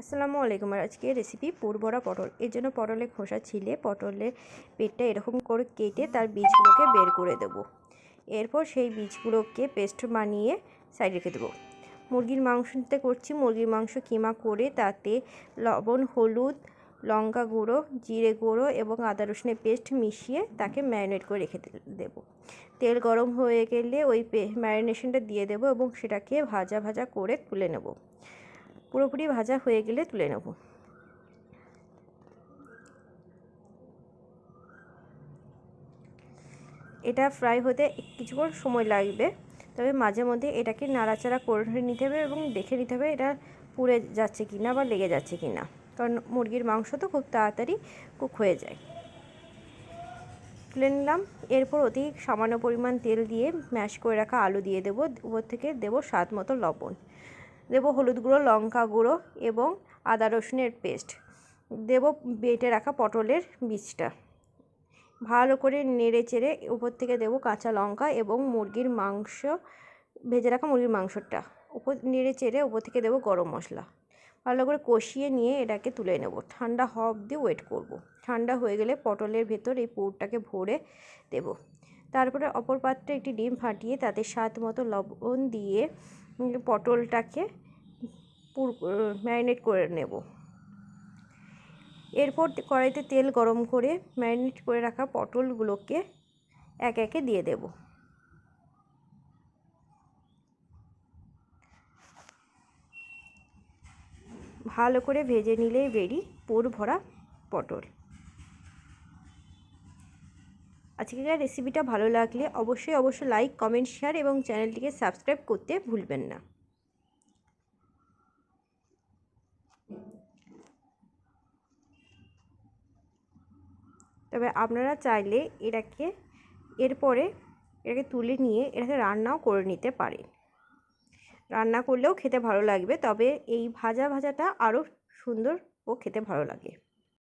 আসসালামু আলাইকুম। আর আজকে রেসিপি পুরভরা পটল। এর জন্য পটলের খোসা ছিলে পটলের পেটটা এরকম করে কেটে তার বীজগুলোকে বের করে দেব। এরপর সেই বীজগুলোকে পেস্ট বানিয়ে সাইড রেখে দেবো। মুরগির মাংসতে করছি, মুরগির মাংস কিমা করে তাতে লবণ, হলুদ, লঙ্কা গুঁড়ো, জিরে গুঁড়ো এবং আদা রসুনের পেস্ট মিশিয়ে তাকে ম্যারিনেট করে রেখে দেব। তেল গরম হয়ে গেলে ওই ম্যারিনেশনটা দিয়ে দেবো এবং সেটাকে ভাজা ভাজা করে তুলে নেব। পুরোপুরি ভাজা হয়ে গেলে তুলে নেব। এটা ফ্রাই হতে কিছুক্ষণ সময় লাগবে, তবে মাঝে মধ্যে এটাকে নাড়াচাড়া করে নিতে হবে এবং দেখে নিতে হবে এটা পুড়ে যাচ্ছে কি না বা লেগে যাচ্ছে কি না কারণ মুরগির মাংস তো খুব তাড়াতাড়ি কুক হয়ে যায়। তুলে নিলাম, এরপর অতি সামান্য পরিমাণ তেল দিয়ে ম্যাশ করে রাখা আলু দিয়ে দেবো, উপর থেকে দেবো স্বাদ মতো লবণ। দেব হলুদ গুঁড়ো, লঙ্কা গুঁড়ো এবং আদা রসুনের পেস্ট। দেব বেটে রাখা পটলের বীজটা। ভালো করে নেড়ে চেড়ে উপর থেকে দেব কাঁচা লঙ্কা এবং মুরগির মাংস, ভেজে রাখা মুরগির মাংসটা। উপর নেড়ে চেড়ে উপর থেকে দেবো গরম মশলা। ভালো করে কষিয়ে নিয়ে এটাকে তুলে নেব। ঠান্ডা হওয়া অবধি ওয়েট করব। ঠান্ডা হয়ে গেলে পটলের ভেতর এই পুরটাকে ভরে দেব। তারপরে অপর পাত্রে একটি ডিম ফাটিয়ে তাতে স্বাদ মতো লবণ দিয়ে পটলটাকে পুর ম্যারিনেট করে নেব। এরপর কড়াইতে তেল গরম করে ম্যারিনেট করে রাখা পটলগুলোকে এক একে দিয়ে দেব। ভালো করে ভেজে নিলেই রেডি পুর ভরা পটল। আজকের রেসিপিটা ভালো লাগলে অবশ্যই অবশ্যই লাইক কমেন্ট শেয়ার এবং চ্যানেলটিকে সাবস্ক্রাইব করতে ভুলবেন না। তবে আপনারা চাইলে এটাকে, এরপরে এটাকে তুলে নিয়ে এটাকে রান্নাও করে নিতে পারেন। রান্না করলেও খেতে ভালো লাগবে, তবে এই ভাজা, ভাজাটা আরও সুন্দর ও খেতে ভালো লাগে।